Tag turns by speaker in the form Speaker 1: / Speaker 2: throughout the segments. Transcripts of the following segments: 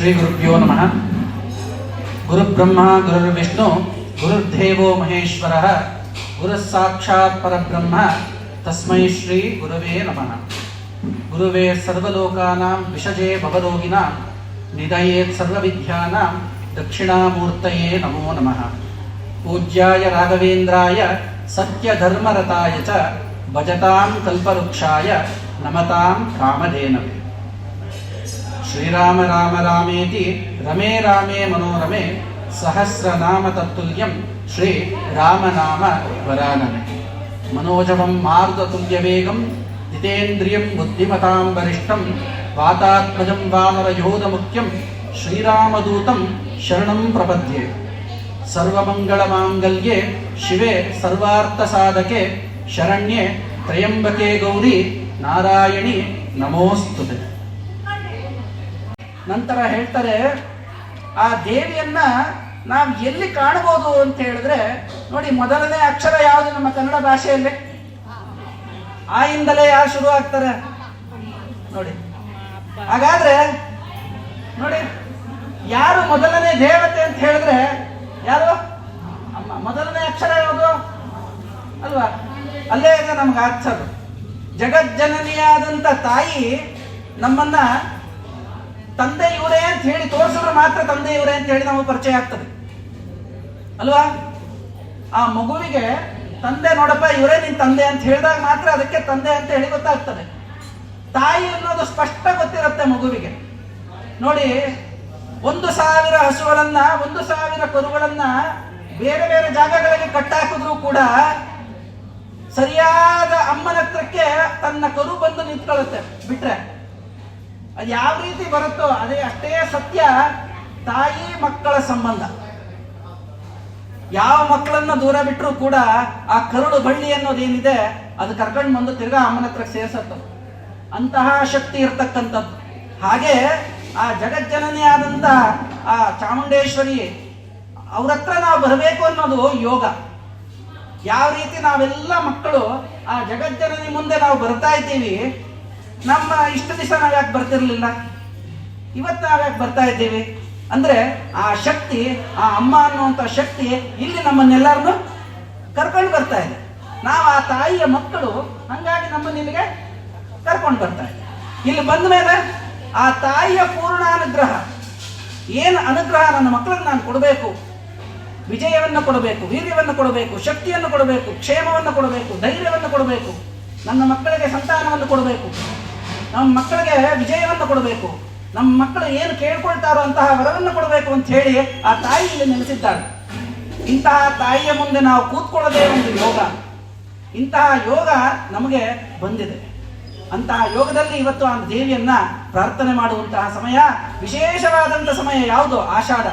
Speaker 1: శ్రీ గురుభ్యో నమ గురుబ్రహ్మ గురుర్విష్ణు గురుర్దేవో మహేశ్వర గురుస్సాక్షాత్ పరబ్రహ్మ తస్మై శ్రీ గురువే నమ గురువే సర్వలోకానాం విషజే భవరోగిణాం నిదయేత్ సర్వవిద్యానాం దక్షిణామూర్తయే నమో నమ పూజ్యాయ రాఘవేంద్రాయ సత్యధర్మరతాయ భజతాం కల్పవృక్షాయ నమతాం కామధేనవే శ్రీరామ రామ రామేతి రమే రామే మనోరమే సహస్రనామ తత్తుల్యం శ్రీ రామనామ వరానమే. మనోజవం మారుతతుల్యవేగం జితేంద్రియం బుద్ధిమతాం వరిష్టం వాతాత్మజం వామరయోధముఖ్యం శ్రీరామదూతం శరణం ప్రపద్యే. సర్వమంగళమాంగళ్యే శివే సర్వార్థసాధకే శరణ్యే త్రయంబకే గౌరీ నారాయణి నమోస్తుతే. ನಂತರ ಹೇಳ್ತಾರೆ, ಆ ದೇವಿಯನ್ನ ನಾವು ಎಲ್ಲಿ ಕಾಣಬಹುದು ಅಂತ ಹೇಳಿದ್ರೆ, ನೋಡಿ ಮೊದಲನೇ ಅಕ್ಷರ ಯಾವುದು ನಮ್ಮ ಕನ್ನಡ ಭಾಷೆಯಲ್ಲಿ? ಆ ಇಂದಲೇ ಯಾರು ಶುರು ಆಗ್ತಾರೆ. ನೋಡಿ. ಹಾಗಾದ್ರೆ, ನೋಡಿ, ಯಾರು ಮೊದಲನೇ ದೇವತೆ ಅಂತ ಹೇಳಿದ್ರೆ, ಯಾರು? ಅಮ್ಮ, ಮೊದಲನೇ ಅಕ್ಷರ ಯಾವುದು? ಅಲ್ವಾ? ಅಲ್ಲೇ ನಮ್ಗೆ ಅರ್ಥದು ಜಗಜ್ಜನನಿಯಾದಂಥ ತಾಯಿ ನಮ್ಮನ್ನ ತಂದೆ ಇವರೇ ಅಂತ ಹೇಳಿ ತೋರಿಸಿದ್ರೆ ಮಾತ್ರ ತಂದೆ ಇವರೇ ಅಂತ ಹೇಳಿ ನಾವು ಪರಿಚಯ ಆಗ್ತದೆ. ಅಲ್ವಾ? ಆ ಮಗುವಿಗೆ ತಂದೆ ನೋಡಪ್ಪ, ಇವರೇ ನಿನ್ ತಂದೆ ಅಂತ ಹೇಳಿದಾಗ ಮಾತ್ರ ಅದಕ್ಕೆ ತಂದೆ ಅಂತ ಹೇಳಿ ಗೊತ್ತಾಗ್ತದೆ. ತಾಯಿ ಅನ್ನೋದು ಸ್ಪಷ್ಟ ಗೊತ್ತಿರುತ್ತೆ ಮಗುವಿಗೆ. ನೋಡಿ, ಒಂದು ಸಾವಿರ ಹಸುಗಳನ್ನ, ಒಂದು ಸಾವಿರ ಕರುಗಳನ್ನ ಬೇರೆ ಬೇರೆ ಜಾಗಗಳಿಗೆ ಕಟ್ಟಾಕಿದ್ರು ಕೂಡ ಸರಿಯಾದ ಅಮ್ಮನ ಹತ್ರಕ್ಕೆ ತನ್ನ ಕರು ಬಂದು ನಿಂತ್ಕೊಳ್ಳುತ್ತೆ. ಬಿಟ್ರೆ ಅದು ಯಾವ ರೀತಿ ಬರುತ್ತೋ ಅದೇ ಅಷ್ಟೇ ಸತ್ಯ ತಾಯಿ ಮಕ್ಕಳ ಸಂಬಂಧ. ಯಾವ ಮಕ್ಕಳನ್ನ ದೂರ ಬಿಟ್ಟರು ಕೂಡ ಆ ಕರುಳು ಬಳ್ಳಿ ಅನ್ನೋದೇನಿದೆ ಅದು ಕರ್ಕೊಂಡು ಬಂದು ತಿರ್ಗಾ ಅಮ್ಮನ ಹತ್ರ ಸೇರ್ಸತ್ತ ಅಂತಹ ಶಕ್ತಿ ಇರ್ತಕ್ಕಂಥದ್ದು. ಹಾಗೆ ಆ ಜಗಜ್ಜನನೇ ಆದಂತ ಆ ಚಾಮುಂಡೇಶ್ವರಿ ಅವ್ರ ಹತ್ರ ನಾವು ಬರಬೇಕು ಅನ್ನೋದು ಯೋಗ. ಯಾವ ರೀತಿ ನಾವೆಲ್ಲ ಮಕ್ಕಳು ಆ ಜಗಜ್ಜನನಿ ಮುಂದೆ ನಾವು ಬರ್ತಾ ಇದ್ದೀವಿ ನಮ್ಮ ಇಷ್ಟು ದಿವಸ ನಾವು ಯಾಕೆ ಬರ್ತಿರ್ಲಿಲ್ಲ? ಇವತ್ತು ನಾವು ಯಾಕೆ ಬರ್ತಾ ಇದ್ದೀವಿ? ಅಂದ್ರೆ ಆ ಶಕ್ತಿ, ಆ ಅಮ್ಮ ಅನ್ನುವಂಥ ಶಕ್ತಿ ಇಲ್ಲಿ ನಮ್ಮನ್ನೆಲ್ಲರನ್ನು ಕರ್ಕೊಂಡು ಬರ್ತಾ ಇದೆ. ನಾವು ಆ ತಾಯಿಯ ಮಕ್ಕಳು ಹಂಗಾಗಿ ನಮ್ಮ ನಿಮಗೆ ಕರ್ಕೊಂಡು ಬರ್ತಾ ಇದೆ. ಇಲ್ಲಿ ಬಂದ ಮೇಲೆ ಆ ತಾಯಿಯ ಪೂರ್ಣ ಅನುಗ್ರಹ ಏನು ಅನುಗ್ರಹ ನನ್ನ ಮಕ್ಕಳನ್ನು ನಾನು ಕೊಡಬೇಕು? ವಿಜಯವನ್ನು ಕೊಡಬೇಕು, ವೀರ್ಯವನ್ನು ಕೊಡಬೇಕು, ಶಕ್ತಿಯನ್ನು ಕೊಡಬೇಕು, ಕ್ಷೇಮವನ್ನು ಕೊಡಬೇಕು, ಧೈರ್ಯವನ್ನು ಕೊಡಬೇಕು, ನನ್ನ ಮಕ್ಕಳಿಗೆ ಸಂತಾನವನ್ನು ಕೊಡಬೇಕು. ನಮ್ಮ ಮಕ್ಕಳಿಗೆ ವಿಜಯವನ್ನು ಕೊಡಬೇಕು. ನಮ್ಮ ಮಕ್ಕಳು ಏನು ಕೇಳ್ಕೊಳ್ತಾರೋ ಅಂತಹ ವರವನ್ನು ಕೊಡಬೇಕು ಅಂತ ಹೇಳಿ ಆ ತಾಯಿ ಇಲ್ಲಿ ನೆಲೆಸಿದ್ದಾಳೆ. ಇಂತಹ ತಾಯಿಯ ಮುಂದೆ ನಾವು ಕೂತ್ಕೊಳ್ಳೋದೇ ಒಂದು ಯೋಗ. ಇಂತಹ ಯೋಗ ನಮಗೆ ಬಂದಿದೆ. ಅಂತಹ ಯೋಗದಲ್ಲಿ ಇವತ್ತು ಆ ದೇವಿಯನ್ನ ಪ್ರಾರ್ಥನೆ ಮಾಡುವಂತಹ ಸಮಯ ವಿಶೇಷವಾದಂಥ ಸಮಯ ಯಾವುದು? ಆಷಾಢ.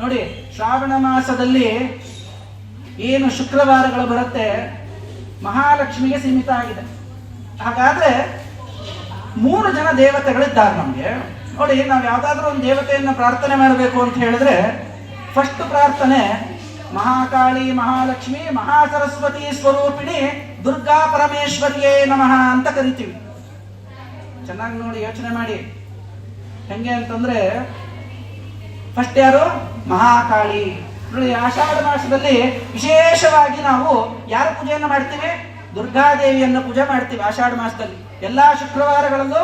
Speaker 1: ನೋಡಿ, ಶ್ರಾವಣ ಮಾಸದಲ್ಲಿ ಏನು ಶುಕ್ರವಾರಗಳು ಬರುತ್ತೆ ಮಹಾಲಕ್ಷ್ಮಿಗೆ ಸೀಮಿತ ಆಗಿದೆ. ಹಾಗಾದ್ರೆ ಮೂರು ಜನ ದೇವತೆಗಳಿದ್ದಾರೆ ನಮಗೆ. ನೋಡಿ, ನಾವು ಯಾವುದಾದ್ರೂ ಒಂದು ದೇವತೆಯನ್ನು ಪ್ರಾರ್ಥನೆ ಮಾಡಬೇಕು ಅಂತ ಹೇಳಿದ್ರೆ ಫಸ್ಟ್ ಪ್ರಾರ್ಥನೆ, ಮಹಾಕಾಳಿ, ಮಹಾಲಕ್ಷ್ಮಿ, ಮಹಾಸರಸ್ವತಿ ಸ್ವರೂಪಿಣಿ ದುರ್ಗಾ ಪರಮೇಶ್ವರಿಯೇ ನಮಃ ಅಂತ ಕರಿತೀವಿ. ಚೆನ್ನಾಗಿ ನೋಡಿ, ಯೋಚನೆ ಮಾಡಿ. ಹೆಂಗೆ ಅಂತಂದ್ರೆ ಫಸ್ಟ್ ಯಾರು? ಮಹಾಕಾಳಿ. ನೋಡಿ, ಆಷಾಢ ಮಾಸದಲ್ಲಿ ವಿಶೇಷವಾಗಿ ನಾವು ಯಾರ ಪೂಜೆಯನ್ನು ಮಾಡ್ತೀವಿ? ದುರ್ಗಾದೇವಿಯನ್ನು ಪೂಜೆ ಮಾಡ್ತೀವಿ ಆಷಾಢ ಮಾಸದಲ್ಲಿ. ಎಲ್ಲಾ ಶುಕ್ರವಾರಗಳಲ್ಲೂ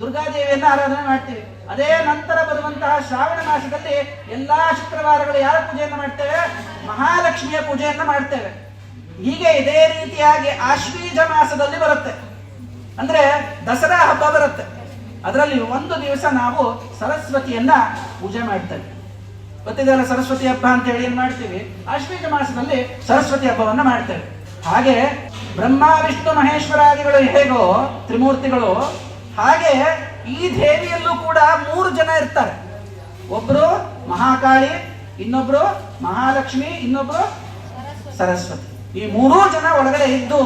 Speaker 1: ದುರ್ಗಾದೇವಿಯನ್ನು ಆರಾಧನೆ ಮಾಡ್ತೀವಿ. ಅದೇ ನಂತರ ಬರುವಂತಹ ಶ್ರಾವಣ ಮಾಸದಲ್ಲಿ ಎಲ್ಲಾ ಶುಕ್ರವಾರಗಳು ಯಾರ ಪೂಜೆಯನ್ನು ಮಾಡ್ತೇವೆ? ಮಹಾಲಕ್ಷ್ಮಿಯ ಪೂಜೆಯನ್ನು ಮಾಡ್ತೇವೆ. ಹೀಗೆ ಇದೇ ರೀತಿಯಾಗಿ ಆಶ್ವೀಜ ಮಾಸದಲ್ಲಿ ಬರುತ್ತೆ. ಅಂದ್ರೆ ದಸರಾ ಹಬ್ಬ ಬರುತ್ತೆ. ಅದರಲ್ಲಿ ಒಂದು ದಿವಸ ನಾವು ಸರಸ್ವತಿಯನ್ನ ಪೂಜೆ ಮಾಡ್ತೇವೆ. ಗೊತ್ತಿದೆಯಲ್ಲ ಸರಸ್ವತಿ ಹಬ್ಬ ಅಂತ ಹೇಳಿ ಏನ್ ಮಾಡ್ತೀವಿ? ಆಶ್ವೀಜ ಮಾಸದಲ್ಲಿ ಸರಸ್ವತಿ ಹಬ್ಬವನ್ನು ಮಾಡ್ತೇವೆ. ಹಾಗೆ ಬ್ರಹ್ಮ, ವಿಷ್ಣು ಮಹೇಶ್ವರಾದಿಗಳು ಹೇಗೋ ತ್ರಿಮೂರ್ತಿಗಳು, ಹಾಗೆ ಈ ದೇವಿಯಲ್ಲೂ ಕೂಡ ಮೂರು ಜನ ಇರ್ತಾರೆ. ಒಬ್ರು ಮಹಾಕಾಳಿ, ಇನ್ನೊಬ್ರು ಮಹಾಲಕ್ಷ್ಮಿ, ಇನ್ನೊಬ್ರು ಸರಸ್ವತಿ. ಈ ಮೂರೂ ಜನ ಒಳಗಡೆ ಇದ್ದು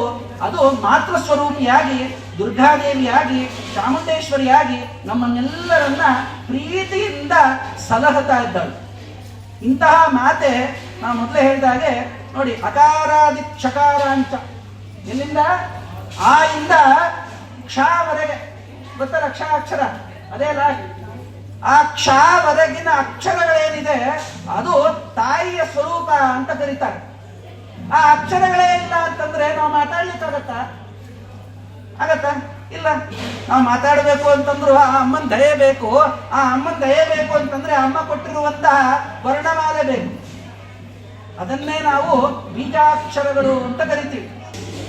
Speaker 1: ಅದು ಮಾತೃ ಸ್ವರೂಪಿಯಾಗಿ, ದುರ್ಗಾದೇವಿಯಾಗಿ, ಚಾಮುಂಡೇಶ್ವರಿಯಾಗಿ ನಮ್ಮನ್ನೆಲ್ಲರನ್ನ ಪ್ರೀತಿಯಿಂದ ಸಲಹತಾ ಇದ್ದಾಳೆ. ಇಂತಹ ಮಾತೆ ನಾವು ಮೊದಲೇ ಹೇಳಿದಾಗೆ ನೋಡಿ ಅಕಾರಾದಿ ಕ್ಷಕಾರ ಅಂತ ಎಲ್ಲಿಂದ? ಆ ಇಂದ ಕ್ಷಾವರೆಗೆ. ಗೊತ್ತಲ್ಲ ಕ್ಷ ಅಕ್ಷರ? ಅದೇ ಲಾಸ್ಟ್ ಆ ಕ್ಷಾವರೆಗಿನ ಅಕ್ಷರಗಳೇನಿದೆ, ಅದು ತಾಯಿಯ ಸ್ವರೂಪ ಅಂತ ಕರೀತಾರೆ. ಆ ಅಕ್ಷರಗಳೇ ಇಲ್ಲ ಅಂತಂದ್ರೆ ನಾವು ಮಾತಾಡ್ಲಿಕ್ಕಾಗತ್ತಾ? ಆಗತ್ತಾ? ಇಲ್ಲ. ನಾವು ಮಾತಾಡಬೇಕು ಅಂತಂದ್ರು ಆ ಅಮ್ಮನ ದಯೆ ಬೇಕು. ಆ ಅಮ್ಮನ ದಯೆ ಬೇಕು ಅಂತಂದ್ರೆ ಅಮ್ಮ ಕೊಟ್ಟಿರುವಂತಹ ವರ್ಣಮಾಲೆ ಬೇಕು. ಅದನ್ನೇ ನಾವು ಬೀಜಾಕ್ಷರಗಳು ಅಂತ ಕರಿತೀವಿ.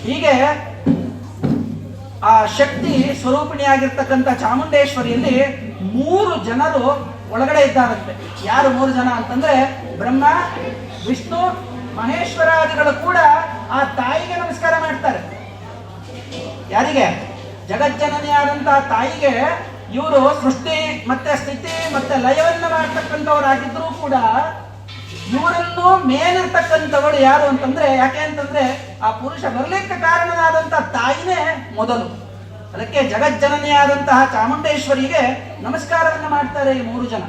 Speaker 1: ಹೀಗೆ ಆ ಶಕ್ತಿ ಸ್ವರೂಪಿಣಿಯಾಗಿರ್ತಕ್ಕಂಥ ಚಾಮುಂಡೇಶ್ವರಿಯಲ್ಲಿ ಮೂರು ಜನರು ಒಳಗಡೆ ಇದ್ದಾರಂತೆ. ಯಾರು ಮೂರು ಜನ ಅಂತಂದ್ರೆ ಬ್ರಹ್ಮ, ವಿಷ್ಣು, ಮಹೇಶ್ವರಾದಿಗಳು ಕೂಡ ಆ ತಾಯಿಗೆ ನಮಸ್ಕಾರ ಮಾಡ್ತಾರೆ. ಯಾರಿಗೆ? ಜಗಜ್ಜನನಿಯಾದಂತಹ ತಾಯಿಗೆ ಇವರು ಸೃಷ್ಟಿ ಮತ್ತೆ ಸ್ಥಿತಿ ಮತ್ತೆ ಲಯವನ್ನು ಮಾಡ್ತಕ್ಕಂಥವರಾಗಿದ್ರು ಕೂಡ ಇವರನ್ನು ಮೇಲಿರ್ತಕ್ಕಂಥವಳು ಯಾರು ಅಂತಂದ್ರೆ, ಯಾಕೆ ಅಂತಂದ್ರೆ ಆ ಪುರುಷ ಬರಲಿಕ್ಕೆ ಕಾರಣನಾದಂತಹ ತಾಯಿನೇ ಮೊದಲು. ಅದಕ್ಕೆ ಜಗಜ್ಜನನೆಯಾದಂತಹ ಚಾಮುಂಡೇಶ್ವರಿಗೆ ನಮಸ್ಕಾರವನ್ನು ಮಾಡ್ತಾರೆ ಈ ಮೂರು ಜನ.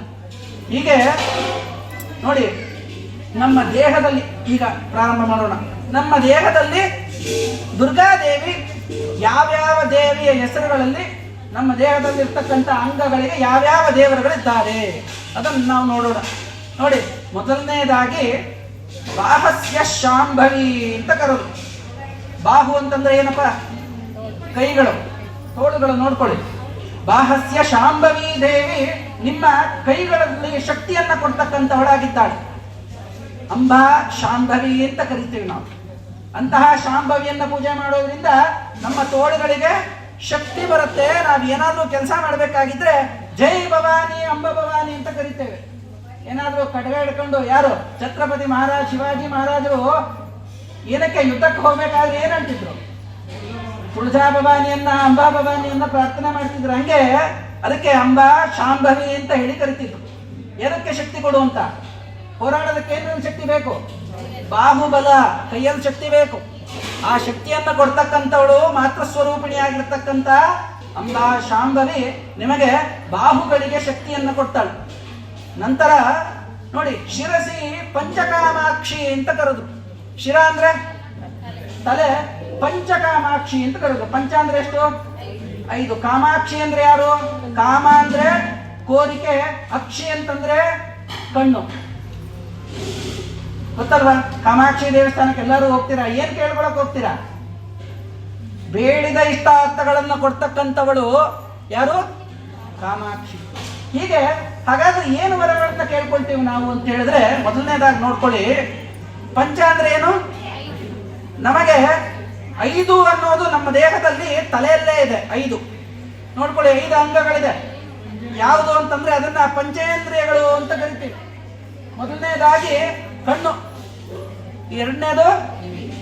Speaker 1: ಹೀಗೆ ನೋಡಿ, ನಮ್ಮ ದೇಹದಲ್ಲಿ ಈಗ ಪ್ರಾರಂಭ ಮಾಡೋಣ. ನಮ್ಮ ದೇಹದಲ್ಲಿ ದುರ್ಗಾದೇವಿ ಯಾವ್ಯಾವ ದೇವಿಯ ಹೆಸರುಗಳಲ್ಲಿ ನಮ್ಮ ದೇಹದಲ್ಲಿ ಇರ್ತಕ್ಕಂಥ ಅಂಗಗಳಿಗೆ ಯಾವ್ಯಾವ ದೇವರುಗಳಿದ್ದಾರೆ? ಅದನ್ನು ನಾವು ನೋಡೋಣ. ನೋಡಿ ಮೊದಲನೇದಾಗಿ ಬಾಹಸ್ಯ ಶಾಂಭವಿ ಅಂತ ಕರೋದು ಬಾಹು ಅಂತಂದ್ರೆ ಏನಪ್ಪ? ಕೈಗಳು, ತೋಳುಗಳು ನೋಡ್ಕೊಳ್ಳಿ. ಬಾಹಸ್ಯ ಶಾಂಭವಿ ದೇವಿ ನಿಮ್ಮ ಕೈಗಳಲ್ಲಿ ಶಕ್ತಿಯನ್ನ ಕೊಡ್ತಕ್ಕಂಥವಳಾಗಿದ್ದಾಳೆ. ಅಂಬಾ ಶಾಂಭವಿ ಅಂತ ಕರಿತೀವಿ ನಾವು. ಅಂತಹ ಶಾಂಭವಿಯನ್ನ ಪೂಜೆ ಮಾಡೋದ್ರಿಂದ ನಮ್ಮ ತೋಳುಗಳಿಗೆ ಶಕ್ತಿ ಬರುತ್ತೆ. ನಾವು ಏನಾದರೂ ಕೆಲಸ ಮಾಡಬೇಕಾಗಿದ್ರೆ ಜೈ ಭವಾನಿ, ಅಂಬ ಭವಾನಿ ಅಂತ ಕರಿತೇವೆ. ಏನಾದ್ರೂ ಕಡಗ ಹಿಡ್ಕೊಂಡು, ಯಾರು? ಛತ್ರಪತಿ ಮಹಾರಾಜ್, ಶಿವಾಜಿ ಮಹಾರಾಜರು ಏನಕ್ಕೆ ಯುದ್ಧಕ್ಕೆ ಹೋಗ್ಬೇಕಾದ್ರೆ ಏನಂತಿದ್ರು ತುಳಜಾ ಭವಾನಿಯನ್ನ, ಅಂಬಾ ಭವಾನಿಯನ್ನ ಪ್ರಾರ್ಥನೆ ಮಾಡ್ತಿದ್ರು. ಹಂಗೆ ಅದಕ್ಕೆ ಅಂಬಾ, ಶಾಂಭವಿ ಅಂತ ಹೇಳಿ ಕರಿತಿದ್ರು. ಏನಕ್ಕೆ ಶಕ್ತಿ ಕೊಡು ಅಂತ? ಹೋರಾಡೋದಕ್ಕೆ ಏನೇನು ಶಕ್ತಿ ಬೇಕು? ಬಾಹುಬಲ, ಕೈಯಲ್ಲಿ ಶಕ್ತಿ ಬೇಕು. ಆ ಶಕ್ತಿಯನ್ನ ಕೊಡ್ತಕ್ಕಂಥವಳು ಮಾತ್ರ ಸ್ವರೂಪಿಣಿಯಾಗಿರ್ತಕ್ಕಂಥ ಅಂಬಾ, ಶಾಂಭವಿ ನಿಮಗೆ ಬಾಹುಗಳಿಗೆ ಶಕ್ತಿಯನ್ನ ಕೊಡ್ತಾಳೆ. ನಂತರ ನೋಡಿ ಶಿರಸಿ ಪಂಚಕಾಮಾಕ್ಷಿ ಅಂತ ಕರೆದು. ಶಿರ ಅಂದ್ರೆ? ತಲೆ ಪಂಚಕಾಮಾಕ್ಷಿ ಅಂತ ಕರೆದು. ಪಂಚ ಅಂದ್ರೆ ಎಷ್ಟು? ಐದು. ಕಾಮಾಕ್ಷಿ ಅಂದ್ರೆ ಯಾರು? ಕಾಮ ಅಂದ್ರೆ ಕೋರಿಕೆ, ಅಕ್ಷಿ ಅಂತಂದ್ರೆ ಕಣ್ಣು. ಗೊತ್ತಲ್ವಾ? ಕಾಮಾಕ್ಷಿ ದೇವಸ್ಥಾನಕ್ಕೆ ಎಲ್ಲರೂ ಹೋಗ್ತೀರಾ? ಏನ್ ಕೇಳ್ಕೊಳಕ್ ಹೋಗ್ತೀರಾ? ಬೇಡಿದ ಇಷ್ಟಾರ್ಥಗಳನ್ನು ಕೊಡ್ತಕ್ಕಂಥವಳು ಯಾರು? ಕಾಮಾಕ್ಷಿ. ಹೀಗೆ ಹಾಗಾದ್ರೆ ಏನು ವರಗಳನ್ನ ಕೇಳ್ಕೊಳ್ತೀವಿ ನಾವು ಅಂತ ಹೇಳಿದ್ರೆ ಮೊದಲನೇದಾಗಿ ನೋಡ್ಕೊಳ್ಳಿ. ಪಂಚ ಅಂದ್ರೆ ಏನು? ನಮಗೆ ಐದು ಅನ್ನೋದು ನಮ್ಮ ದೇಹದಲ್ಲಿ ತಲೆಯಲ್ಲೇ ಇದೆ, ಐದು. ನೋಡ್ಕೊಳ್ಳಿ, ಐದು ಅಂಗಗಳಿದೆ. ಯಾವುದು ಅಂತಂದ್ರೆ ಅದನ್ನ ಪಂಚೇಂದ್ರಿಯಗಳು ಅಂತ ಕರಿತೀವಿ. ಮೊದಲನೇದಾಗಿ ಕಣ್ಣು. ಎರಡನೇದು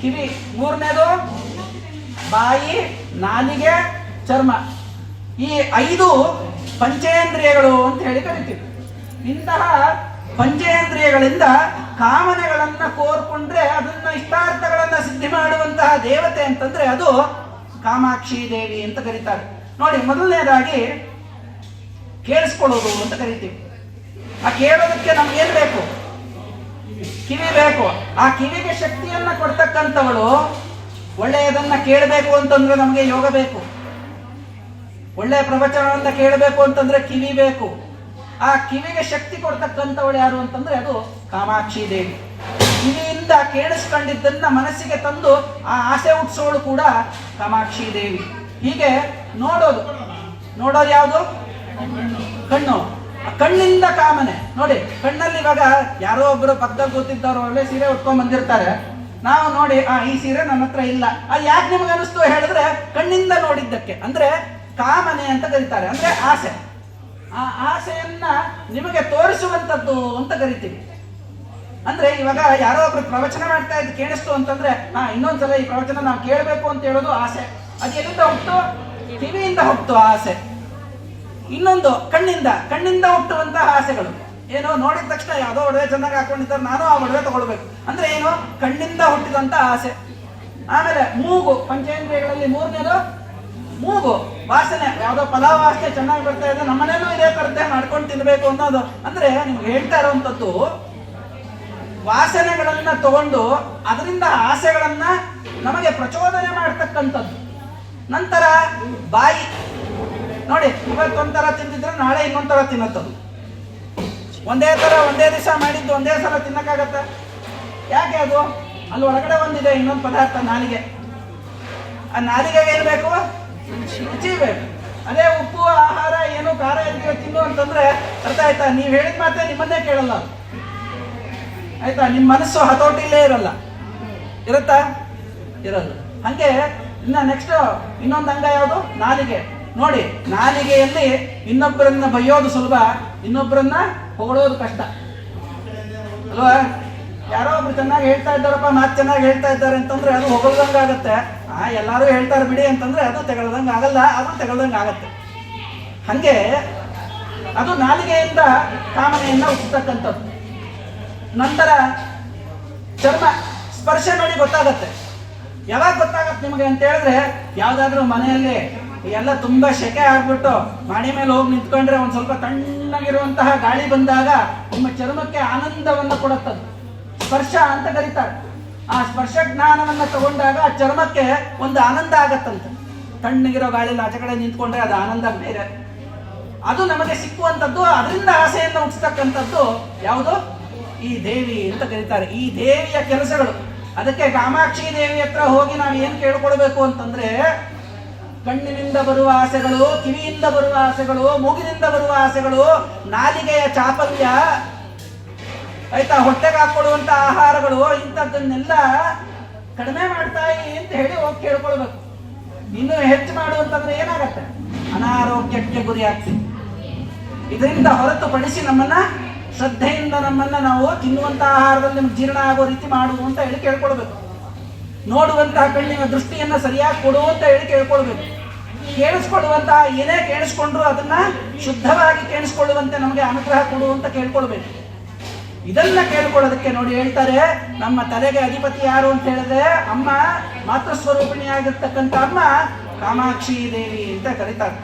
Speaker 1: ಕಿವಿ. ಮೂರನೇದು ಬಾಯಿ, ನಾಲಿಗೆ, ಚರ್ಮ. ಈ ಐದು ಪಂಚೇಂದ್ರಿಯಗಳು ಅಂತ ಹೇಳಿ ಕರಿತೀವಿ. ಇಂತಹ ಪಂಚೇಂದ್ರಿಯಗಳಿಂದ ಕಾಮನೆಗಳನ್ನ ಕೋರ್ಕೊಂಡ್ರೆ ಅದನ್ನ ಇಷ್ಟಾರ್ಥಗಳನ್ನ ಸಿದ್ಧಿ ಮಾಡುವಂತಹ ದೇವತೆ ಅಂತಂದ್ರೆ ಅದು ಕಾಮಾಕ್ಷಿ ದೇವಿ ಅಂತ ಕರೀತಾರೆ. ನೋಡಿ, ಮೊದಲನೇದಾಗಿ ಕೇಳಿಸ್ಕೊಳ್ಳೋದು ಅಂತ ಕರಿತೀವಿ. ಆ ಕೇಳೋದಕ್ಕೆ ನಮ್ಗೆ ಏನ್ ಬೇಕು? ಕಿವಿ ಬೇಕು. ಆ ಕಿವಿಗೆ ಶಕ್ತಿಯನ್ನ ಕೊಡ್ತಕ್ಕಂಥವಳು ಒಳ್ಳೆಯದನ್ನ ಕೇಳಬೇಕು ಅಂತಂದ್ರೆ ನಮಗೆ ಯೋಗ ಬೇಕು. ಒಳ್ಳೆಯ ಅಂತ ಕೇಳಬೇಕು ಅಂತಂದ್ರೆ ಕಿವಿ ಬೇಕು. ಆ ಕಿವಿಗೆ ಶಕ್ತಿ ಕೊಡ್ತಕ್ಕಂಥವಳು ಯಾರು ಅಂತಂದ್ರೆ ಅದು ಕಾಮಾಕ್ಷಿ ದೇವಿ. ಕಿವಿಯಿಂದ ಕೇಳಿಸ್ಕೊಂಡಿದ್ದನ್ನ ಮನಸ್ಸಿಗೆ ತಂದು ಆ ಆಸೆ ಹುಟ್ಟಿಸೋಳು ಕೂಡ ಕಾಮಾಕ್ಷಿ ದೇವಿ. ಹೀಗೆ ನೋಡೋದು. ನೋಡೋದು ಯಾವುದು? ಕಣ್ಣು. ಆ ಕಣ್ಣಿಂದ ಕಾಮನೆ. ನೋಡಿ, ಕಣ್ಣಲ್ಲಿ ಇವಾಗ ಯಾರೋ ಒಬ್ರು ಪಕ್ಕದಲ್ಲಿ ಗೊತ್ತಿದ್ದವರು ಒಳ್ಳೆ ಸೀರೆ ಉಟ್ಕೊಂಡ್ ಬಂದಿರ್ತಾರೆ. ನಾವು ನೋಡಿ, ಆ, ಈ ಸೀರೆ ನನ್ನ ಹತ್ರ ಇಲ್ಲ. ಅದು ಯಾಕೆ ನಿಮ್ಗೆ ಅನಿಸ್ತು ಹೇಳಿದ್ರೆ ಕಣ್ಣಿಂದ ನೋಡಿದ್ದಕ್ಕೆ. ಅಂದ್ರೆ ಕಾಮನೆ ಅಂತ ಕರೀತಾರೆ. ಅಂದ್ರೆ ಆಸೆ. ಆ ಆಸೆಯನ್ನ ನಿಮಗೆ ತೋರಿಸುವಂತದ್ದು ಅಂತ ಕರಿತೀವಿ. ಅಂದ್ರೆ ಇವಾಗ ಯಾರೋ ಒಬ್ರು ಪ್ರವಚನ ಮಾಡ್ತಾ ಇದ್ದು ಕೇಳಿಸ್ತು ಅಂತಂದ್ರೆ, ಹಾ, ಇನ್ನೊಂದ್ಸಲ ಈ ಪ್ರವಚನ ನಾವು ಕೇಳಬೇಕು ಅಂತ ಹೇಳೋದು ಆಸೆ. ಅದು ಎಲ್ಲಿಂದ ಹುಟ್ಟು ಕಿವಿಯಿಂದ ಹುಟ್ಟು ಆಸೆ. ಇನ್ನೊಂದು, ಕಣ್ಣಿಂದ. ಕಣ್ಣಿಂದ ಹುಟ್ಟುವಂತಹ ಆಸೆಗಳು. ಏನೋ ನೋಡಿದ ತಕ್ಷಣ ಯಾವುದೋ ಒಡವೆ ಚೆನ್ನಾಗಿ ಹಾಕೊಂಡಿದ್ದಾರೆ, ನಾನು ಆ ಒಡವೆ ತಗೊಳ್ಬೇಕು. ಅಂದ್ರೆ ಏನು? ಕಣ್ಣಿಂದ ಹುಟ್ಟಿದಂತ ಆಸೆ. ಆಮೇಲೆ ಮೂಗು, ಪಂಚೇಂದ್ರಿಯಗಳಲ್ಲಿ ಮೂರನೇದು? ಮೂಗು, ವಾಸನೆ, ಯಾವುದೋ ಪಲಾವ್ ವಾಸನೆ ಚೆನ್ನಾಗಿ ಬರ್ತಾ ಇದೆ ನಮ್ಮನೇಲೂ ಇದೇ ಕರ್ತೆ ಮಾಡ್ಕೊಂಡು ತಿನ್ಬೇಕು ಅನ್ನೋದು. ಅಂದ್ರೆ ನಿಮ್ಗೆ ಹೇಳ್ತಾ ಇರುವಂತದ್ದು ವಾಸನೆಗಳನ್ನ ತಗೊಂಡು ಅದರಿಂದ ಆಸೆಗಳನ್ನ ನಮಗೆ ಪ್ರಚೋದನೆ ಮಾಡ್ತಕ್ಕಂಥದ್ದು. ನಂತರ ಬಾಯಿ, ನೋಡಿ ಇವತ್ತೊಂಥರ ತಿಂದಿದ್ರೆ ನಾಳೆ ಇನ್ನೊಂಥರ ತಿನ್ನತ್ತದು. ಒಂದೇ ತರ, ಒಂದೇ ದಿವಸ ಮಾಡಿದ್ದು ಒಂದೇ ಸಲ ತಿನ್ನಕ್ಕಾಗತ್ತ? ಯಾಕೆ ಅದು? ಅಲ್ಲಿ ಒಳಗಡೆ ಒಂದಿದೆ ಇನ್ನೊಂದು ಪದಾರ್ಥ ನಾಲಿಗೆ. ಆ ನಾಲಿಗೆಗೆ ಏನು ಬೇಕು? ರುಚಿ ಅದೇ ಉಪ್ಪು, ಆಹಾರ, ಏನು ಖಾರ ಇದೆಯೋ ತಿನ್ನು ಅಂತಂದ್ರೆ ಅರ್ಥ ಆಯ್ತಾ? ನೀವು ಹೇಳಿದ ಮಾತೆ ನಿಮ್ಮನ್ನೇ ಕೇಳಲ್ಲ. ಆಯ್ತಾ? ನಿಮ್ಮ ಮನಸ್ಸು ಹತೋಟಿಲೇ ಇರಲ್ಲ. ಇರುತ್ತಾ? ಇರಲ್ಲ. ಹಂಗೆ ಇನ್ನ ನೆಕ್ಸ್ಟ್ ಇನ್ನೊಂದು ಅಂಗ ಯಾವುದು? ನಾಲಿಗೆ. ನೋಡಿ, ನಾಲಿಗೆಯಲ್ಲಿ ಇನ್ನೊಬ್ಬರನ್ನ ಬೈಯೋದು ಸುಲಭ ಇನ್ನೊಬ್ಬರನ್ನ ಹೊಗಳೋದು ಕಷ್ಟ. ಅಲ್ವಾ? ಯಾರೋ ಒಬ್ರು ಚೆನ್ನಾಗಿ ಹೇಳ್ತಾ ಇದ್ದಾರಪ್ಪ ಮಾತು ಚೆನ್ನಾಗಿ ಹೇಳ್ತಾ ಇದ್ದಾರೆ ಅಂತಂದ್ರೆ ಅದು ಹೊಗಳ್ದಂಗೆ ಆಗುತ್ತೆ. ಆ, ಎಲ್ಲರೂ ಹೇಳ್ತಾರೆ ಬಿಡಿ ಅಂತಂದ್ರೆ ಅದು ತೆಗೊಳ್ದಂಗೆ ಆಗಲ್ಲ, ಅದು ತೆಗೊಳ್ದಂಗೆ ಆಗತ್ತೆ. ಹಂಗೆ ಅದು ನಾಲಿಗೆಯಿಂದ ಕಾಮನೆಯನ್ನ ಹುಟ್ಟತಕ್ಕಂಥದ್ದು ನಂತರ ಚರ್ಮ ಸ್ಪರ್ಶ ನೋಡಿ ಗೊತ್ತಾಗತ್ತೆ. ಯಾವಾಗ ಗೊತ್ತಾಗತ್ತೆ ನಿಮಗೆ ಅಂತ ಹೇಳಿದ್ರೆ ಯಾವ್ದಾದ್ರು ಮನೆಯಲ್ಲಿ ಎಲ್ಲ ತುಂಬಾ ಶೆಕೆ ಆಗ್ಬಿಟ್ಟು ಮಾಡಿ ಮೇಲೆ ಹೋಗಿ ನಿಂತ್ಕೊಂಡ್ರೆ ಒಂದ್ ಸ್ವಲ್ಪ ತಣ್ಣಗಿರುವಂತಹ ಗಾಳಿ ಬಂದಾಗ ನಿಮ್ಮ ಚರ್ಮಕ್ಕೆ ಆನಂದವನ್ನ ಕೊಡುತ್ತದು ಸ್ಪರ್ಶ ಅಂತ ಕರೀತಾರೆ. ಆ ಸ್ಪರ್ಶ ಜ್ಞಾನವನ್ನು ತಗೊಂಡಾಗ ಆ ಚರ್ಮಕ್ಕೆ ಒಂದು ಆನಂದ ಆಗತ್ತಂತೆ. ತಣ್ಣಗಿರೋ ಗಾಳಿಲಿ ಆಚೆ ಕಡೆ ನಿಂತ್ಕೊಂಡ್ರೆ ಅದು ಆನಂದ ಬೇರೆ ಅದು ನಮಗೆ ಸಿಕ್ಕುವಂಥದ್ದು, ಅದರಿಂದ ಆಸೆಯನ್ನು ಹುಟ್ಟಿಸ್ತಕ್ಕಂಥದ್ದು ಯಾವುದು? ಈ ದೇವಿ ಅಂತ ಕರೀತಾರೆ. ಈ ದೇವಿಯ ಕೆಲಸಗಳು. ಅದಕ್ಕೆ ಕಾಮಾಕ್ಷಿ ದೇವಿ ಹತ್ರ ಹೋಗಿ ನಾವು ಏನು ಕೇಳ್ಕೊಳ್ಬೇಕು ಅಂತಂದ್ರೆ, ಕಣ್ಣಿನಿಂದ ಬರುವ ಆಸೆಗಳು, ಕಿವಿಯಿಂದ ಬರುವ ಆಸೆಗಳು, ಮೂಗಿನಿಂದ ಬರುವ ಆಸೆಗಳು, ನಾಲಿಗೆಯ ಚಾಪಲ್ಯ ಆಯ್ತಾ, ಹೊಟ್ಟೆಗೆ ಹಾಕೊಳ್ಳುವಂತ ಆಹಾರಗಳು ಇಂಥದ್ದನ್ನೆಲ್ಲ ಕಡಿಮೆ ಮಾಡ್ತಾಯಿ ಅಂತ ಹೇಳಿ ಹೋಗಿ ಕೇಳ್ಕೊಳ್ಬೇಕು. ಇನ್ನು ಹೆಚ್ಚು ಮಾಡುವಂತಂದ್ರೆ ಏನಾಗತ್ತೆ? ಅನಾರೋಗ್ಯಕ್ಕೆ ಗುರಿ ಇದರಿಂದ ಹೊರತುಪಡಿಸಿ ನಮ್ಮನ್ನ, ಶ್ರದ್ಧೆಯಿಂದ ನಮ್ಮನ್ನ ನಾವು ತಿನ್ನುವಂತ ಆಹಾರದಲ್ಲಿ ನಮ್ಗೆ ಜೀರ್ಣ ಆಗೋ ರೀತಿ ಮಾಡು ಅಂತ ಹೇಳಿ ಕೇಳ್ಕೊಳ್ಬೇಕು. ನೋಡುವಂತಹ ಕಣ್ಣಿನ ದೃಷ್ಟಿಯನ್ನ ಸರಿಯಾಗಿ ಕೊಡು ಅಂತ ಹೇಳಿ ಕೇಳ್ಕೊಳ್ಬೇಕು. ಕೇಳಿಸ್ಕೊಳ್ಳುವಂತಹ ಏನೇ ಕೇಳಿಸ್ಕೊಂಡ್ರು ಅದನ್ನ ಶುದ್ಧವಾಗಿ ಕೇಳಿಸ್ಕೊಳ್ಳುವಂತೆ ನಮಗೆ ಅನುಗ್ರಹ ಕೊಡು ಅಂತ ಕೇಳ್ಕೊಳ್ಬೇಕು. ಇದನ್ನ ಕೇಳ್ಕೊಳ್ಳೋದಕ್ಕೆ ನೋಡಿ ಹೇಳ್ತಾರೆ, ನಮ್ಮ ತಲೆಗೆ ಅಧಿಪತಿ ಯಾರು ಅಂತ ಹೇಳಿದ್ರೆ, ಅಮ್ಮ ಮಾತೃಸ್ವರೂಪಿಣಿಯಾಗಿರ್ತಕ್ಕಂಥ ಅಮ್ಮ ಕಾಮಾಕ್ಷಿ ದೇವಿ ಅಂತ ಕರೀತಾರೆ.